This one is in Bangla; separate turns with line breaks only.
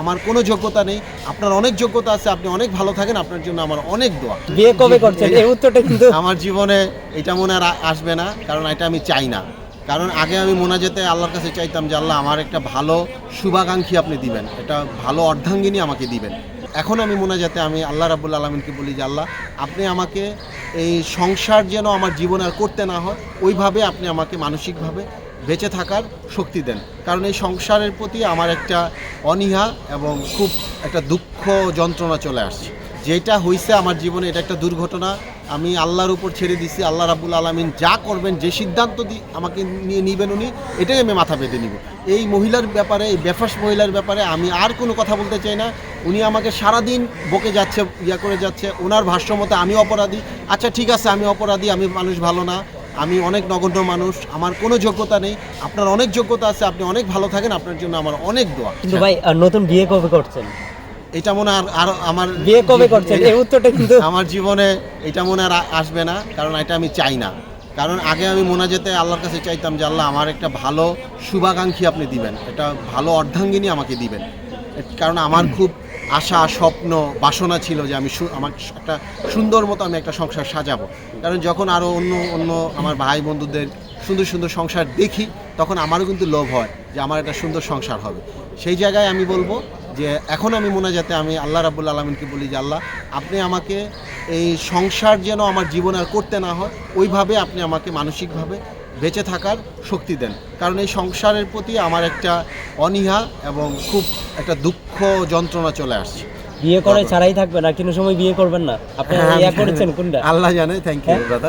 আমার কোনো যোগ্যতা নেই আপনার অনেক যোগ্যতা আছে আপনি অনেক ভালো থাকেন আপনার জন্য আমার অনেক দোয়া।
বিয়ে কবে করছেন? এই উত্তরটা কিন্তু
আমার জীবনে এটা মনে আর আসবে না কারণ এটা আমি চাই না। কারণ আগে আমি মোনাজেতে আল্লাহর কাছে চাইতাম যে আল্লাহ আমার একটা ভালো শুভাকাঙ্ক্ষী আপনি দিবেন একটা ভালো অর্ধাঙ্গিনী আমাকে দিবেন। এখন আমি মোনাজাতে আমি আল্লাহ রাবুল আলমিনকে বলি যে আল্লাহ আপনি আমাকে এই সংসার যেন আমার জীবনে আর করতে না হয় ওইভাবে আপনি আমাকে মানসিকভাবে বেঁচে থাকার শক্তি দেন। কারণ এই সংসারের প্রতি আমার একটা অনীহা এবং খুব একটা দুঃখ যন্ত্রণা চলে আসছে। যেটা হয়েছে আমার জীবনে এটা একটা দুর্ঘটনা। আমি আল্লাহর উপর ছেড়ে দিছি, আল্লাহ রাবুল আলমিন যা করবেন, যে সিদ্ধান্ত দি, আমাকে নিয়ে নিবেন উনি, এটাই আমি মাথা পেতে নিব। এই মহিলার ব্যাপারে, এই বেফাস মহিলার ব্যাপারে আমি আর কোনো কথা বলতে চাই না। উনি আমাকে সারাদিন বকে যাচ্ছে, ইয়া করে যাচ্ছে। ওনার ভাষ্য মতে আমি অপরাধী। আচ্ছা ঠিক আছে, আমি অপরাধী, আমি মানুষ ভালো না। আমি অনেক নগণ্য মানুষ আমার কোনো যোগ্যতা নেই আপনার অনেক যোগ্যতা আছে আপনি অনেক ভালো থাকেন আপনার জন্য আমার অনেক দোয়া।
কিন্তু ভাই নতুন বিয়ে কবে করছেন?
এটা মনে আর আর আমার
বিয়ে কবে করছেন? এই উত্তরটা কিন্তু
আমার জীবনে এটা মনে আর আসবে না কারণ এটা আমি চাই না। কারণ আগে আমি মোনাজেতে আল্লাহর কাছে চাইতাম যে আল্লাহ আমার একটা ভালো শুভাকাঙ্ক্ষী আপনি দিবেন একটা ভালো অর্ধাঙ্গিনী আমাকে দিবেন। কারণ আমার খুব আশা, স্বপ্ন, বাসনা ছিল যে আমি আমার একটা সুন্দর মতো আমি একটা সংসার সাজাবো। কারণ যখন আরও অন্য অন্য আমার ভাই বন্ধুদের সুন্দর সুন্দর সংসার দেখি, তখন আমারও কিন্তু লোভ হয় যে আমার একটা সুন্দর সংসার হবে। সেই জায়গায় আমি বলব যে এখন আমি মনে যাতে আমি আল্লাহ রাবুল আলমিনকে বলি যে, আল্লাহ, আপনি আমাকে এই সংসার যেন আমার জীবনে আর করতে না হয়, ওইভাবে আপনি আমাকে মানসিকভাবে বেঁচে থাকার শক্তি দেন। কারণ এই সংসারের প্রতি আমার একটা অনীহা এবং খুব একটা দুঃখ যন্ত্রণা চলে আসছে।
বিয়ে করে ছাড়াই থাকবেন আর কোনো সময় বিয়ে করবেন না। আপনি ইয়া করেছেন কোনটা?
আল্লাহ জানে থ্যাংক ইউ
হ্যাঁ?
ব্রাদার